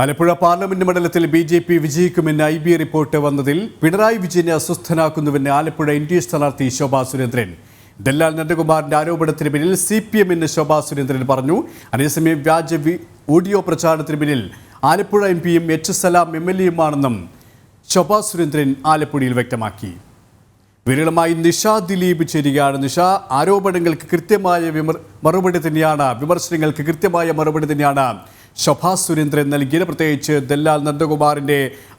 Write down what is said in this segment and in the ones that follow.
Alappuzha parliament മണ്ഡലത്തിൽ B J P വിജയിക്കുമെന്ന് I B report വന്നതിൽ പിണറായി വിജയനെ അസ്വസ്ഥനാക്കുന്നുവെന്ന് ആലപ്പുഴ എൻ ഡി എ സ്ഥാനാർത്ഥി ശോഭാ സുരേന്ദ്രൻ. ദല്ലാൽ നന്ദകുമാറിന്റെ ആരോപണത്തിന് പിന്നിൽ സി പി എമ്മിന് ശോഭാ സുരേന്ദ്രൻ പറഞ്ഞു. അതേസമയം വ്യാജ ഓഡിയോ പ്രചാരണത്തിന് പിന്നിൽ ആലപ്പുഴ എം പിയും എച്ച് സലാം എം എൽ എയുമാണെന്നും ശോഭാ സുരേന്ദ്രൻ ആലപ്പുഴയിൽ വ്യക്തമാക്കി. വിരളമായി നിഷ ദിലീപ് ചേരുകയാണ്. നിഷ ആരോപണങ്ങൾക്ക് കൃത്യമായ മറുപടി തന്നെയാണ് വിമർശനങ്ങൾക്ക് കൃത്യമായ മറുപടി തന്നെയാണ് ശോഭാ സുരേന്ദ്രൻ നൽകിയത്. പ്രത്യേകിച്ച് ദല്ലാൽ നന്ദകുമാറിന്റെ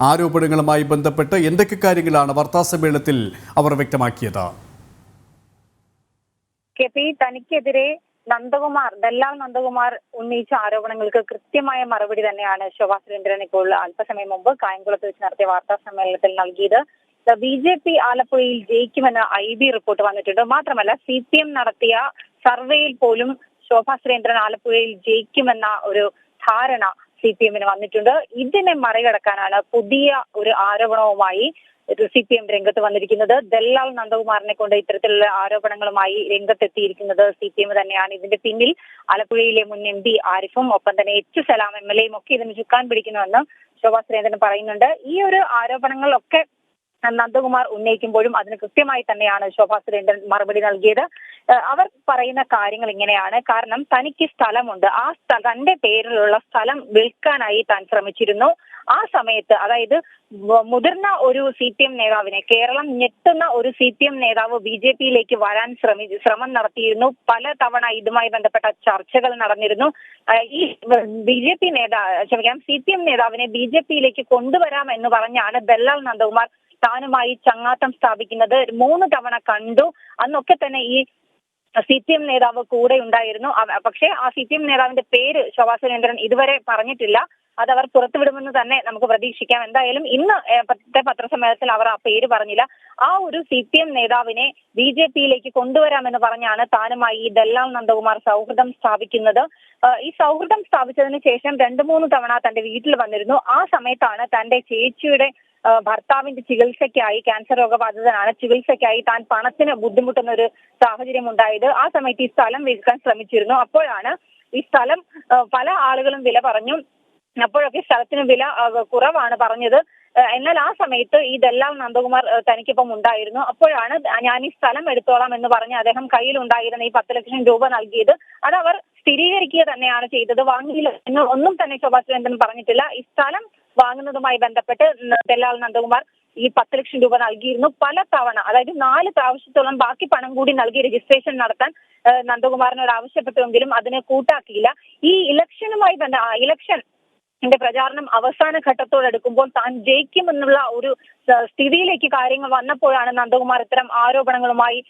ആരോപണങ്ങളുമായി ബന്ധപ്പെട്ട് എന്തൊക്കെ കാര്യങ്ങളാണ് വാർത്താസമ്മേളനത്തിൽ അവർ വ്യക്തമാക്കിയത്? തനിക്കെതിരെ നന്ദകുമാർ ദല്ലാൽ നന്ദകുമാർ ഉന്നയിച്ച ആരോപണങ്ങൾക്ക് കൃത്യമായ മറുപടി തന്നെയാണ് ശോഭാ സുരേന്ദ്രൻ ഇപ്പോൾ അല്പസമയം മുമ്പ് കായംകുളത്ത് വെച്ച് നടത്തിയ വാർത്താ സമ്മേളനത്തിൽ നൽകിയത്. ബി ജെ പി ആലപ്പുഴയിൽ ജയിക്കുമെന്ന് ഐ ബി റിപ്പോർട്ട് വന്നിട്ടുണ്ട്. മാത്രമല്ല സി പി എം നടത്തിയ സർവേയിൽ പോലും ശോഭാ സുരേന്ദ്രൻ ആലപ്പുഴയിൽ ജയിക്കുമെന്ന ഒരു ധാരണ സി പി എമ്മിന് വന്നിട്ടുണ്ട്. ഇതിനെ മറികടക്കാനാണ് പുതിയ ഒരു ആരോപണവുമായി സി പി എം രംഗത്ത് വന്നിരിക്കുന്നത്. ദല്ലാൽ നന്ദകുമാറിനെ കൊണ്ട് ഇത്തരത്തിലുള്ള ആരോപണങ്ങളുമായി രംഗത്തെത്തിയിരിക്കുന്നത് സി പി എം തന്നെയാണ്. ഇതിന്റെ പിന്നിൽ ആലപ്പുഴയിലെ മുൻ എം പി ആരിഫും ഒപ്പം തന്നെ എച്ച് സലാം എം എൽ എയും ഒക്കെ ഇതിന് ചുക്കാൻ പിടിക്കുന്നുവെന്ന് ശോഭാ സുരേന്ദ്രൻ പറയുന്നുണ്ട്. ഈ ഒരു ആരോപണങ്ങളൊക്കെ നന്ദകുമാർ ഉന്നയിക്കുമ്പോഴും അതിന് കൃത്യമായി തന്നെയാണ് ശോഭാ സുരേന്ദ്രൻ മറുപടി നൽകിയത്. അവർ പറയുന്ന കാര്യങ്ങൾ ഇങ്ങനെയാണ്. കാരണം തനിക്ക് സ്ഥലമുണ്ട്. ആ തന്റെ പേരിലുള്ള സ്ഥലം വിൽക്കാനായി താൻ ശ്രമിച്ചിരുന്നു. ആ സമയത്ത് അതായത് മുതിർന്ന ഒരു സി പി എം നേതാവിനെ കേരളം ഞെട്ടുന്ന ഒരു സി പി എം നേതാവ് ബി ജെ പിയിലേക്ക് വരാൻ ശ്രമി ശ്രമം നടത്തിയിരുന്നു. പല തവണ ഇതുമായി ബന്ധപ്പെട്ട ചർച്ചകൾ നടന്നിരുന്നു. ഈ ബി ജെ പി നേതാ ക്ഷമിക്കാം സി പി എം നേതാവിനെ ബി ജെ പിയിലേക്ക് കൊണ്ടുവരാം എന്ന് പറഞ്ഞാണ് ബെല്ലാൽ നന്ദകുമാർ താനുമായി ചങ്ങാത്തം സ്ഥാപിക്കുന്നത് മൂന്ന് തവണ കണ്ടു. അന്നൊക്കെ തന്നെ ഈ സി പി എം നേതാവ് കൂടെ ഉണ്ടായിരുന്നു. പക്ഷെ ആ സി പി എം നേതാവിന്റെ പേര് ശോഭാ സുരേന്ദ്രൻ ഇതുവരെ പറഞ്ഞിട്ടില്ല. അത് അവർ പുറത്തുവിടുമെന്ന് തന്നെ നമുക്ക് പ്രതീക്ഷിക്കാം. എന്തായാലും ഇന്ന് പത്രസമ്മേളനത്തിൽ അവർ ആ പേര് പറഞ്ഞില്ല. ആ ഒരു സി പി എം നേതാവിനെ ബി ജെ പിയിലേക്ക് കൊണ്ടുവരാമെന്ന് പറഞ്ഞാണ് താനുമായി ഈ ദല്ലാൽ നന്ദകുമാർ സൗഹൃദം സ്ഥാപിക്കുന്നത്. ഈ സൗഹൃദം സ്ഥാപിച്ചതിന് ശേഷം രണ്ടു മൂന്ന് തവണ തന്റെ വീട്ടിൽ വന്നിരുന്നു. ആ സമയത്താണ് തന്റെ ചേച്ചിയുടെ ഭർത്താവിന്റെ ചികിത്സയ്ക്കായി ക്യാൻസർ രോഗബാധിതനാണ്. ചികിത്സയ്ക്കായി താൻ പണത്തിന് ബുദ്ധിമുട്ടുന്ന ഒരു സാഹചര്യം ഉണ്ടായത് ആ സമയത്ത് ഈ സ്ഥലം വിൽക്കാൻ ശ്രമിച്ചിരുന്നു. അപ്പോഴാണ് ഈ സ്ഥലം പല ആളുകളും വില പറഞ്ഞു. അപ്പോഴൊക്കെ സ്ഥലത്തിന് വില കുറവാണ് പറഞ്ഞത്. എന്നാൽ ആ സമയത്ത് ഇതെല്ലാം നന്ദകുമാർ തനിക്കിപ്പം ഉണ്ടായിരുന്നു. അപ്പോഴാണ് ഞാൻ ഈ സ്ഥലം എടുത്തോളാം എന്ന് പറഞ്ഞ് അദ്ദേഹം കയ്യിലുണ്ടായിരുന്ന ഈ പത്ത് ലക്ഷം രൂപ നൽകിയത്. അത് അവർ സ്ഥിരീകരിക്കുക തന്നെയാണ് ചെയ്തത്. വാങ്ങിയില്ല എന്ന് ഒന്നും തന്നെ ശോഭാ സുരേന്ദ്രൻ പറഞ്ഞിട്ടില്ല. ഈ സ്ഥലം വാങ്ങുന്നതുമായി ബന്ധപ്പെട്ട് ദല്ലാൽ നന്ദകുമാർ ഈ പത്ത് ലക്ഷം രൂപ നൽകിയിരുന്നു. പല തവണ അതായത് നാല് പ്രാവശ്യത്തോളം ബാക്കി പണം കൂടി നൽകി രജിസ്ട്രേഷൻ നടത്താൻ നന്ദകുമാറിനോട് ആവശ്യപ്പെട്ടുവെങ്കിലും അതിനെ കൂട്ടാക്കിയില്ല. ഈ ഇലക്ഷനുമായി ബന്ധ ഇലക്ഷൻ ന്റെ പ്രചാരണം അവസാന ഘട്ടത്തോടെടുക്കുമ്പോൾ താൻ ജയിക്കുമെന്നുള്ള ഒരു സ്ഥിതിയിലേക്ക് കാര്യങ്ങൾ വന്നപ്പോഴാണ് നന്ദകുമാർ ഇത്തരം ആരോപണങ്ങളുമായി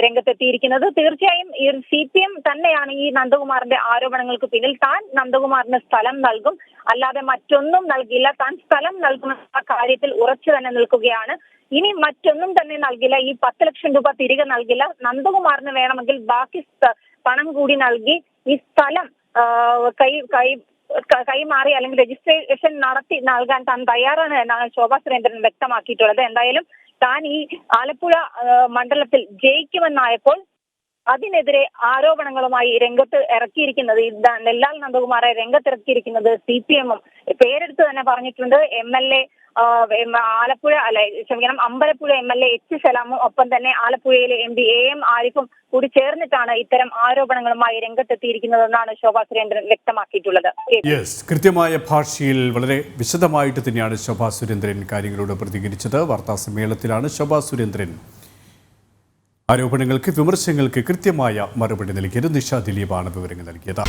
രംഗത്തെത്തിയിരിക്കുന്നത്. തീർച്ചയായും ഈ സി പി എം തന്നെയാണ് ഈ നന്ദകുമാറിന്റെ ആരോപണങ്ങൾക്ക് പിന്നിൽ. താൻ നന്ദകുമാറിന് സ്ഥലം നൽകും. അല്ലാതെ മറ്റൊന്നും നൽകില്ല. താൻ സ്ഥലം നൽകുമെന്ന കാര്യത്തിൽ ഉറച്ചു തന്നെ നിൽക്കുകയാണ്. ഇനി മറ്റൊന്നും തന്നെ നൽകില്ല. ഈ പത്ത് ലക്ഷം രൂപ തിരികെ നൽകില്ല. നന്ദകുമാറിന് വേണമെങ്കിൽ ബാക്കി പണം കൂടി നൽകി ഈ സ്ഥലം കൈ ക- കൈമാറി അല്ലെങ്കിൽ രജിസ്ട്രേഷൻ നടത്തി നൽകാൻ താൻ തയ്യാറാണ് എന്നാണ് ശോഭാ സുരേന്ദ്രൻ വ്യക്തമാക്കിയിട്ടുള്ളത്. എന്തായാലും താൻ ഈ ആലപ്പുഴ മണ്ഡലത്തിൽ ജയിക്കുമെന്നായപ്പോൾ അതിനെതിരെ ആരോപണങ്ങളുമായി രംഗത്ത് ഇറക്കിയിരിക്കുന്നത് നെല്ലാൽ നന്ദകുമാറെ രംഗത്തിറക്കിയിരിക്കുന്നത് സി പി എമ്മും. പേരെടുത്ത് തന്നെ പറഞ്ഞിട്ടുണ്ട്. എം എൽ എ ആലപ്പുഴ അല്ല ക്ഷമിക്കണം Ambalappuzha M L A H സലാമും ഒപ്പം തന്നെ ആലപ്പുഴയിലെ എം പി എ എം ആരിഫും കൂടി ചേർന്നിട്ടാണ് ഇത്തരം ആരോപണങ്ങളുമായി രംഗത്തെത്തിയിരിക്കുന്നതെന്നാണ് ശോഭാ സുരേന്ദ്രൻ വ്യക്തമാക്കിയിട്ടുള്ളത്. കൃത്യമായ ഭാഷയിൽ വളരെ വിശദമായിട്ട് തന്നെയാണ് ശോഭാ സുരേന്ദ്രൻ കാര്യങ്ങളോട് പ്രതികരിച്ചത്. വാർത്താ സമ്മേളനത്തിലാണ് ശോഭാ സുരേന്ദ്രൻ ആരോപണങ്ങൾക്ക് വിമർശനങ്ങൾക്ക് കൃത്യമായ മറുപടി നൽകിയത്. നിഷ ദിലീപാണ് വിവരങ്ങൾ നൽകിയത്.